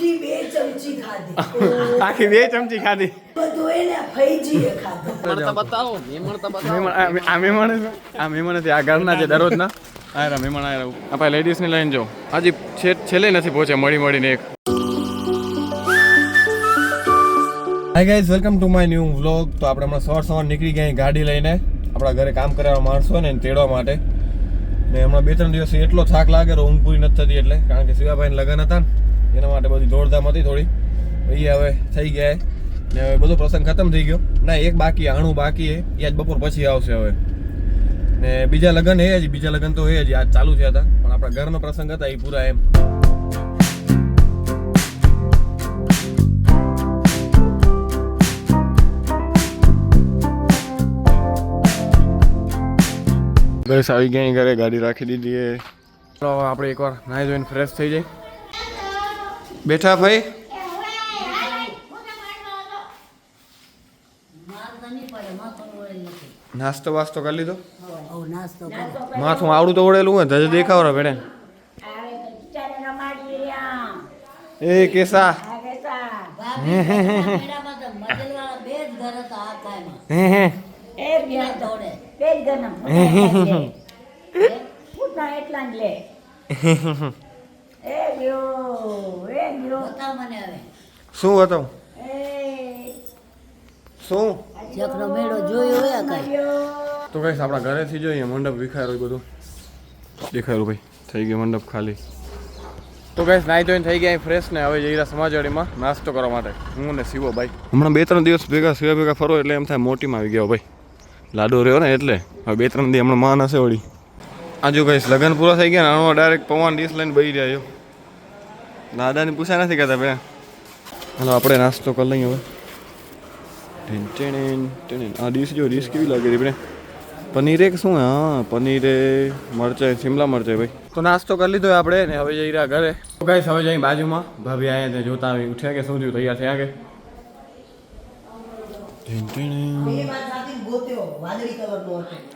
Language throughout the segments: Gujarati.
આખી બે ચમચી ખાધી. આખી બે ચમચી ખાધી. બધું એને ફૈજીએ ખાધું. મળતા બતાવો આ- છે? આ આ ઘરના છે દરરોજના? આયરા મહેમાન આયરા આપણે લેડીઝની લાઈન જો. હજી છે છેલ્લે નથી પહોંચે મળી મળીને એક. Hi guys welcome to my new vlog તો આપણે હમણાં સવાર સવાર નીકળી ગયા ગાડી લઈને. આપણા ઘરે કામ કરવા માણસો ને તેડવા માટે. ને હમણાં બે ત્રણ દિવસથી એટલો થાક લાગે ઊંઘ પૂરી નથી થતી એટલે. કારણ કે શિવાભાઈને લગ્ન હતા ને એના માટે બધી દોડધામ હતી થોડી. એ હવે થઈ ગયા. ને હવે બધો પ્રસંગ ખતમ થઈ ગયો. ના એક બાકી આણું બાકી એ. આજ બપોર પછી આવશે હવે. ને બીજા લગ્ન એ હજી બીજા લગ્ન તો એ જ આજ ચાલુ થયા હતા. પણ આપણા ઘરનો પ્રસંગ હતા એ પૂરા એમ. બસ આવી ગયા ઘરે ગાડી રાખી દીધી એ. આપણે એકવાર નાહી જોઈને ફ્રેશ થઈ જાય બેઠા ભાઈ? નાસ્તો વાસ્તો કરી લીધો? માથું આવડું તો ઓળેલું હોય ધજ દેખાવરા ભેડે. એ કેસા. હે હે. શું બતાવું? શું? ચક્ર મેળો જોયો હોય કઈ? તો કઈ આપણા ઘરેથી જોઈએ મંડપ વિખાયો બધું. દેખાયું ભાઈ થઈ ગયો મંડપ ખાલી. તો ગાઈસ નાઈ ધોઈને થઈ ગયા ફ્રેશ ને હવે જઈ રહ્યા સમાજવાડીમાં નાસ્તો કરવા માટે. હું ને શિવો ભાઈ હમણાં બે ત્રણ દિવસ ભેગા શિવા ભેગા ફરો એટલે એમ થાય મોટીમાં આવી ગયો ભાઈ. લાડો રહ્યો ને એટલે. હવે બે ત્રણ દિવસ હમણાં માન હશે વળી. આજુ કઈ લગ્ન પૂરા થઈ ગયા ને ડાયરેક્ટ પવન ડીશ લઈને બહી રહ્યા દાદાને પૂછ્યા નથી કહેતા ભાઈ હાલો આપણે નાસ્તો કરી લઈએ હવે. ટેન ટેન ટેન. આ ડીશ જો ડીશ કેવી લાગે છે પનીર એક શું? હા પનીરે મરચાઈ શિમલા મરચાઈ ભાઈ. તો નાસ્તો કરી લીધો આપણે ને હવે જઈ રહ્યા ઘરે. તો કઈ હવે જઈ બાજુમાં. ભાભી આયા ત્યાં જોતા આવી ઉઠ્યા કે શું થયું? તૈયાર થયા કે? ટેન ટેન.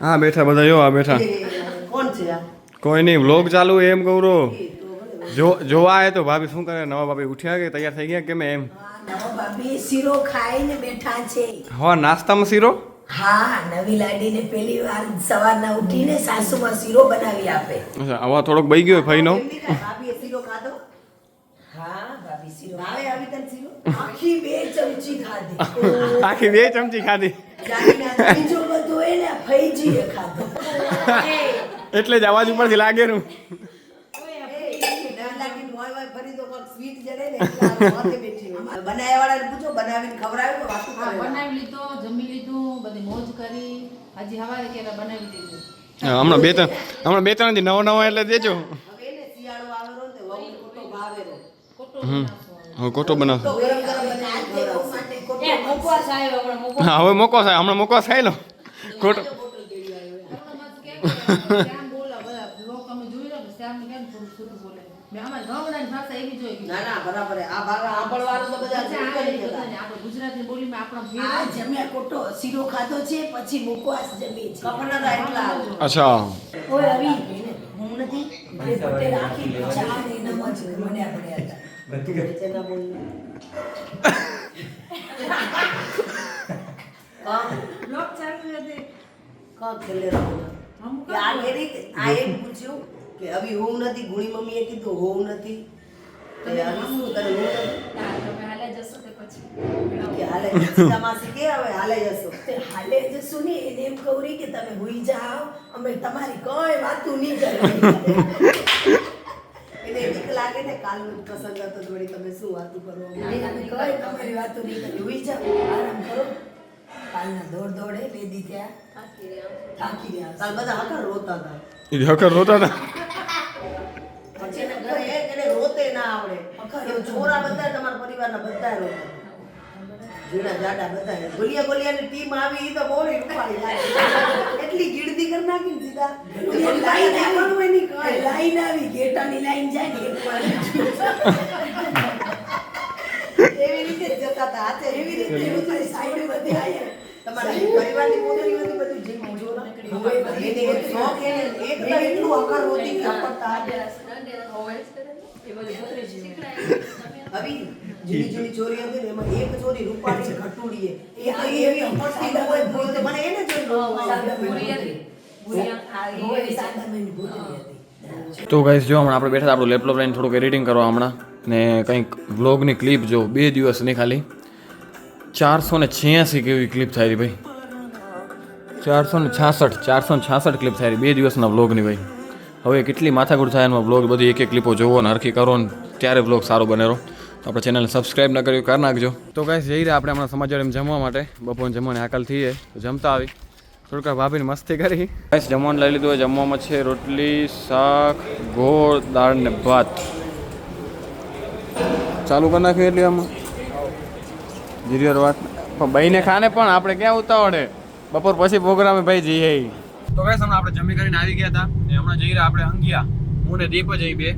હા બેઠા બધા જો આ બેઠા. છે આ કોઈ નહીં વ્લોગ ચાલુ એમ કહું જો જોવા આવે તો ભાભી શું કરે? નવા ભાભી ઉઠ્યા કે તૈયાર થઈ ગયા કે મેં એમ? ભાભી શીરો ખાઈને બેઠા છે. હા નાસ્તામાં શીરો? હા નવી લાડીને પેલી વાર સવારના ઉઠીને સાસુમાં શીરો બનાવી આપે. અચ્છા આવા થોડોક બઈ ગયો હા ભાભી શીરો. ભાવે આવી તને શીરો? આખી બે ચમચી ખાધી. આખી બે ચમચી ખાધી. એટલે જ અવાજ ઉપરથી દીધું હા, હમણાં બે ત્રણ હમણાં બે ત્રણ દી નવો નવો એટલે દેજો. ને કોટો બનાવશો. હા હવે મોકો થાય હમણાં મોકો થાય લો કોટો હમણાં મત કે કે શ્યામ બોલે બધા લોક અમે જોઈ કેમ થોડું છૂટું બોલે. મેં અમારી ગામડાની ભાષા એવી જોઈ ના ના બરાબર આ ભાગ સાંભળવાનું તો બધા એ આપણે ગુજરાતી બોલીમાં આપણો આ જમ્યા ખોટો શીરો ખાધો છે પછી મુકવાસ જમી છે કપડા કપડાના એટલા અચ્છા. ઓય આવી હું નથી. મારી પટેલ આખી ચા ને એનામાં જ બન્યા હતા. તું વચ્ચે ના બોલ લોક ચાલુ હતી કાં છેલ્લે રહો કે આ કેરી આ એક પૂછ્યું. કે હવે હોવું નથી ગુણી મમ્મીએ કીધું હોવું નથી. તો યાર શું તને હોવું નથી? હા, તમે હાલે જશો તે પછી? કે હાલે જશો માસી કે હવે હાલે જશો? હાલે જશું ને એને એમ કહું કે તમે હુઈ જાઓ અમે તમારી કોઈ વાતું નહીં કરવાની. એને બીક લાગે ને કાલનું પ્રસંગ હતો થોડી તમે શું વાતું કરો? કોઈ તમારી વાતું નહીં કરી. હુઈ જાઓ આરામ કરો. કાલના દોડ દોડે બે દી થાકી કાલ બધા હકર રોતા હતા. હકર રોતા હતા? પછી ઘરે એક એને રોતે ના આવડે. છોરા બધા તમારા પરિવારના બધા રોતા. જૂના જાડા બધા ગોલિયા ગોલિયાની ટીમ આવી ઈ તો બોરી રૂપાળી લાગે એટલી ગીડદી કરી નાખી ને સીધા. લાઈન આવવાનું એની કઈ. લાઈન આવી. ગેટાની લાઈન જાય ને એવી રીતે જતા હતા હાથે. એવી રીતે એવું થાય સાઈડ બધી આવી તમારા પરિવારની મોટરી બધી બધું જીવ જોરા એને એક શોખ એને એક એટલું અકર હોતી કે આવી જૂની જૂની ચોરી હતી ને એમાં એક ચોરી રૂપાળી છે ઘટુડીએ. એ તો એવી અપરથી ન હોય ભૂલ તો મને એને તો ગાઈસ જો હમણાં આપણે બેઠા આપણું લેપટોપ લઈને થોડુંક એડિટિંગ કરવા હમણાં ને કંઈક વ્લોગની ક્લિપ જો બે દિવસની ખાલી. ચારસો ને છ્યાસી કેવી ક્લિપ થાય રહી ભાઈ? ચારસો ને છાસઠ ચારસો ને છાસઠ ક્લિપ થાય રહી બે દિવસના વ્લોગની ભાઈ. હવે કેટલી માથાકૂટ થાય એમાં બ્લોગ બધી એક એક ક્લિપો જોવો ને હરખી કરો ને ત્યારે બ્લોગ સારો બનેરો આપણે ચેનલને સબસ્ક્રાઈબ ન કર્યું કરી નાખજો. તો કાંઈ જઈ રહ્યા આપણે હમણાં સમાચાર એમ જમવા માટે. બપોર જમવાની આકલ થઈએ તો જમતા આવી. થોડુંક ભાભીને મસ્તી કરી. કાંઈ જમવાનું લઈ લીધું હોય જમવામાં છે રોટલી શાક ગોળ દાળ ને ભાત. ચાલુ કરી નાખ્યું એટલે આમાં? જીરીવાર વાત. પણ ભાઈને ખાને પણ આપણે ક્યાં ઉતાવળે? બપોર પછી પ્રોગ્રામે ભાઈ જઈએ તો ગાઈસ, હમણાં આપણે જમી કરીને આવી ગયા હતા. ને હમણાં જઈ રહ્યા આપણે અંગિયા, હું ને દીપ જ અહીં બે.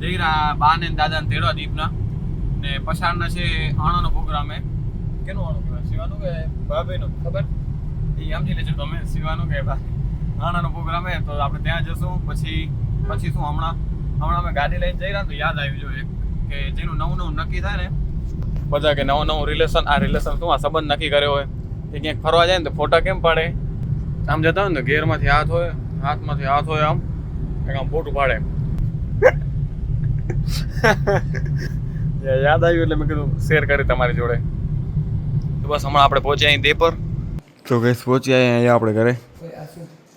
જઈ રહ્યા બા ને દાદા ને તેડવા દીપના. ને પછાડના છે આણાનો પ્રોગ્રામ એ. કેનું આણો પ્રોગ્રામ? શિવાનું કે ભાભીનું? ખબર? એ સમજી લેજો તમે શિવાનું કે ભાઈ આણાનો પ્રોગ્રામ એ, તો આપણે ત્યાં જશું. પછી પછી શું હમણાં? હમણાં અમે ગાડી લઈને જઈ રહ્યા તો યાદ આવ્યું જો એક, કે જેનું નવું નવું નક્કી થાય ને, બધા કે નવું નવું રિલેશન આ રિલેશન શું આ સંબંધ નક્કી કર્યો હોય? કે ક્યાંક ફરવા જાય ને તો ફોટા કેમ પાડે? આમ જતા હોય ને ગેરમાંથી હાથ હોય હાથમાંથી હાથ હોય આમ એક આમ ફોટું પાડે યાદ આવ્યું એટલે મેં કીધું શેર કરી તમારી જોડે. તો બસ હમણાં આપણે પહોંચ્યા અહીં દેપર. તો ગેસ પહોંચ્યા અહીંયા આપણે ઘરે.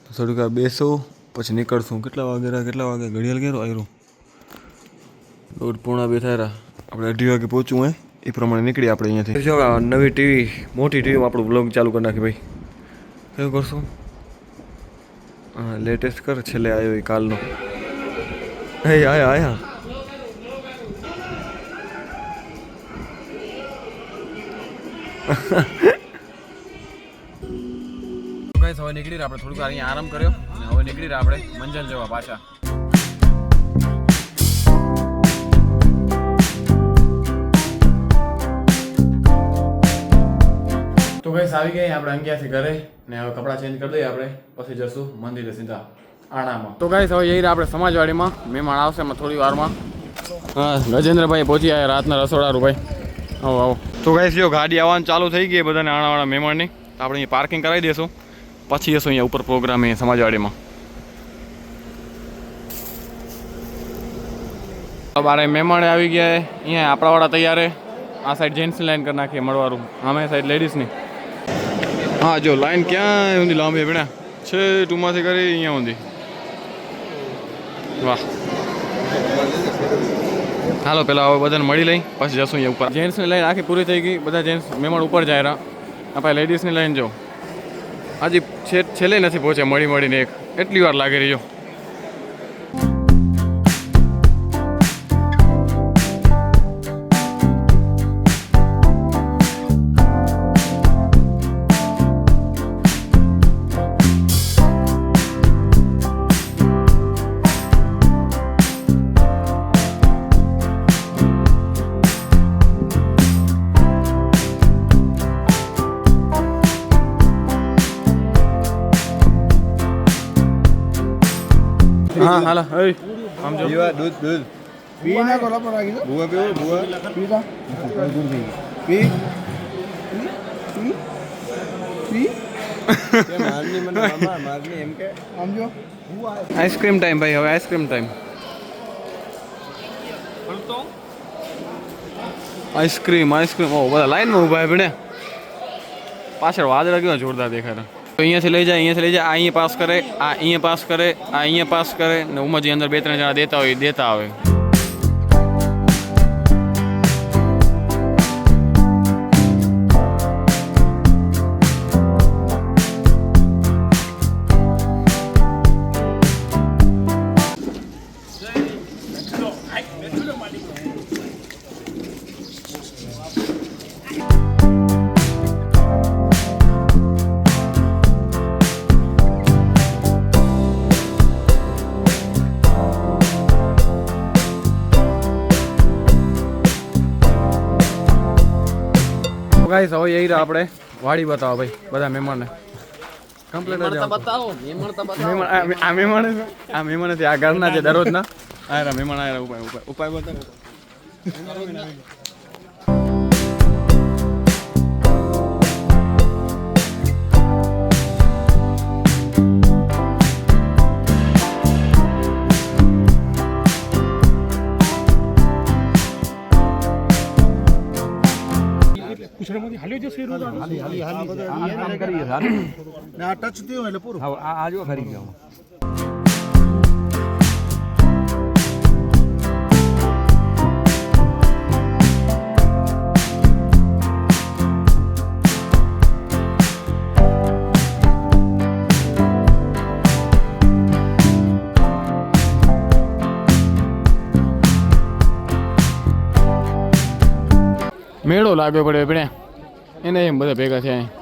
તો થોડીક બેસો પછી નીકળશું. કેટલા વાગે રહ્યા? કેટલા વાગે? ઘડિયાળ ઘેરો આવ્યું દોઢ પૂર્ણા બે થાય આપણે અઢી વાગે પહોંચવું હે. એ પ્રમાણે નીકળી આપણે અહીંયાથી. જો નવી ટીવી મોટી ટીવીમાં આપણું બ્લોગ ચાલુ કરી નાખી ભાઈ. કયું કરશું? હા લેટેસ્ટ કર, છેલ્લે આવ્યો એ કાલનો. હે આયા આયા. ગાઈસ, હવે નીકળી આપણે થોડુંક, અહીંયા આરામ કર્યો અને હવે નીકળી આપણે મંજલ જવા પાછા. ગાઈસ આવી ગઈ આપણે અંગ્યાથી ઘરે ને હવે કપડાં ચેન્જ કરી દઈએ આપણે પછી જશું મંદિરે સીધા આણામાં. તો ગાઈસ હવે જઈ આપણે સમાજવાડીમાં મહેમાન આવશે એમાં થોડી વારમાં. હા ગજેન્દ્રભાઈ પહોંચી આવ્યા રાતના રસોડારું ભાઈ આવો આવો. તો ગાઈસ જો ગાડી આવવાનું ચાલુ થઈ ગઈ બધાને આણાવાળા મહેમાનની તો આપણે અહીંયા પાર્કિંગ કરાવી દઈશું પછી જશું અહીંયા ઉપર પ્રોગ્રામ એ સમાજવાડીમાં. બારે મહેમાન આવી ગયા અહીંયા આપણાવાળા તૈયાર છે. આ સાઈડ જેન્ટ્સની લાઈન કરી નાખીએ મળવાનું આમે સાઈડ લેડીઝની હા, જો લાઈન ક્યાં ઊંધી લાંબી ભેણા? છે ટૂંમાંથી કરી અહીંયા ઊંધી. વાહ. હાલો, પેલા હવે બધાને મળી લઈ, પછી જશું અહીંયા ઉપર. જેન્ટ્સની લાઈન આખી પૂરી થઈ ગઈ, બધા જેન્ટ્સ મહેમાન ઉપર જાય રહ્યા. આપણે લેડીઝની લાઈન જો. હાજી છેલ્લે નથી પહોંચ્યા મળી મળીને એક. એટલી વાર લાગી રહી હા હાલો હઈ આમ જો. પીવા દૂધ દૂધ. પી ના કોલા પર આવી બુઆ પીવો બુઆ પીતા પી. પી. પી મારની મને મામા મારની એમ કે. સમજો આઈસ્ક્રીમ ટાઈમ ભાઈ હવે ice cream time. Ice cream ice cream. ઓ બધા લાઈનમાં ઊભા છે ભણે. પાછળ વાદળા કેવા જોરદાર દેખાય અહીંયાથી લઈ જાય, અહીંયાથી લઈ જાય, આ અહીંયા પાસ કરે, આ અહીંયા પાસ કરે, આ અહીંયા પાસ કરે ને ઉમરજી અંદર બે ત્રણ જણા દેતા હોય, દેતા આવે. ગાઈસ હવે એ આપણે વાડી બતાવો ભાઈ બધા મહેમાનને. કમ્પ્લીટ જ બતાવો મહેમાન તો બતાવો. આ- આ મહેમાન આ મહેમાન છે આ ઘરના છે દરરોજના. આયરા મહેમાન આયરા ઉપાય ઉપાય ઉપાય બતાવો. જશે રોડ હાલી હાલી હાલી. આ કામ કરીએ ને આ ટચ થયો એટલે પૂરું. હા આ આ ખરી ગયો. મેળો લાગ્યો પડે આપણે એને એમ બધા ભેગા થયા અહીં.